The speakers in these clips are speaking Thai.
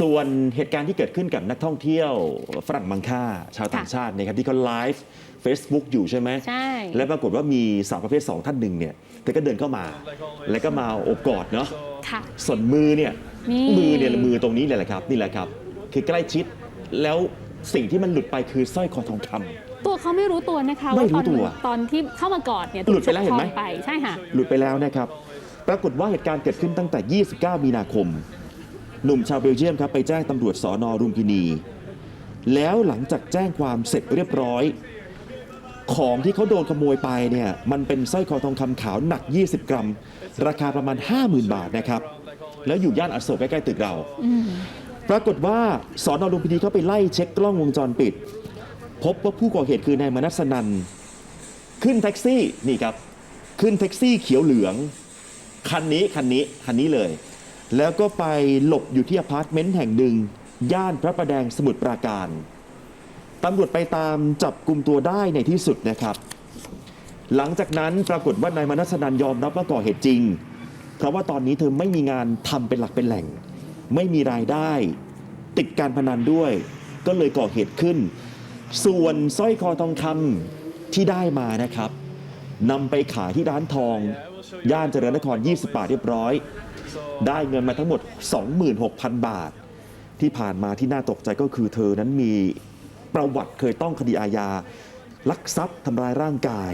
ส่วนเหตุการณ์ที่เกิดขึ้นกับนักท่องเที่ยวฝรั่งมังค่า ชาวต่างชาตินะครับที่เขาไลฟ์ Facebook อยู่ใช่ไหมใช่ และปรากฏว่ามีสาวประเภท 2 ท่านหนึ่งเนี่ยเธอก็เดินเข้ามา แล้วก็มาโอบกอดเนาะค่ะ ส่วนมือเนี่ยนี่ มือเนี่ยมือตรงนี้เลยแหละครับนี่แหละครับ คือใกล้ชิดแล้วสิ่งที่มันหลุดไปคือสร้อยคอทองคำ ตัวเขาไม่รู้ตัวนะคะไม่ว่ารู้ตอนตัวตอนที่เข้ามากอดเนี่ยหลุดไปแล้วเห็นไหมถูกฉกทองไปใช่ค่ะ หลุดไปแล้วนะครับ ปรากฏว่าเหตุการณ์เกิดขึ้นตั้งแต่ 29 มีนาคม หนุ่มชาวเบลเยียมครับไปแจ้งตำรวจสอนอรุมพินี แล้วหลังจากแจ้งความเสร็จเรียบร้อย ของที่เขาโดนขโมยไปเนี่ยมันเป็นสร้อยคอทองคำขาวหนัก 20 กรัม ราคาประมาณ 50,000 บาทนะครับ แล้วอยู่ย่านอโศกใกล้ๆตึกเรา ปรากฏว่าสอนอลุมพินีเขาไปไล่เช็คกล้องวงจรปิด พบว่าผู้ก่อเหตุคือนายมนัสนันขึ้นแท็กซี่นี่ครับขึ้นแท็กซี่เขียวเหลือง คันนี้คันนี้คันนี้เลย แล้วก็ไปหลบอยู่ที่อพาร์ตเมนต์แห่งหนึ่ง ย่านพระประแดงสมุทรปราการตำรวจไปตามจับกลุ่มตัวได้ในที่สุดนะครับ หลังจากนั้นปรากฏว่านายมนัสนันยอมรับว่าก่อเหตุจริง เพราะว่าตอนนี้เธอไม่มีงานทำเป็นหลักเป็นแหล่ง ไม่มีรายได้ ติดการพนันด้วย ก็เลยก่อเหตุขึ้น ส่วนสร้อยคอทองคำที่ได้มานะครับนำไปขายที่ร้านทอง ย่านเจริญนคร 20 บาทเรียบร้อย ได้เงินมาทั้งหมด 26,000 บาท ที่ผ่านมาที่น่าตกใจก็คือ เธอนั้นมีประวัติเคยต้องคดีอาญาลักทรัพย์ทำร้ายร่างกาย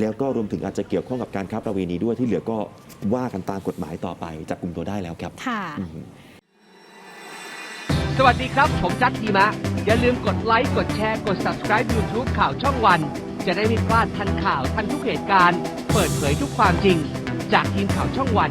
แล้วก็รวมถึงอาจจะเกี่ยวข้องกับการค้าประเวณีด้วยที่เหลือก็ว่ากันตามกฎหมายต่อไปจับกลุ่มตัวได้แล้วครับค่ะอืม สวัสดีครับ ผมจัดทีมะ อย่าลืมกดไลค์ กดแชร์ กด subscribe YouTube ข่าวช่องวัน จะได้ไม่พลาดทันข่าวทันทุกเหตุการณ์ เปิดเผยทุกความจริง จากทีมข่าวช่องวัน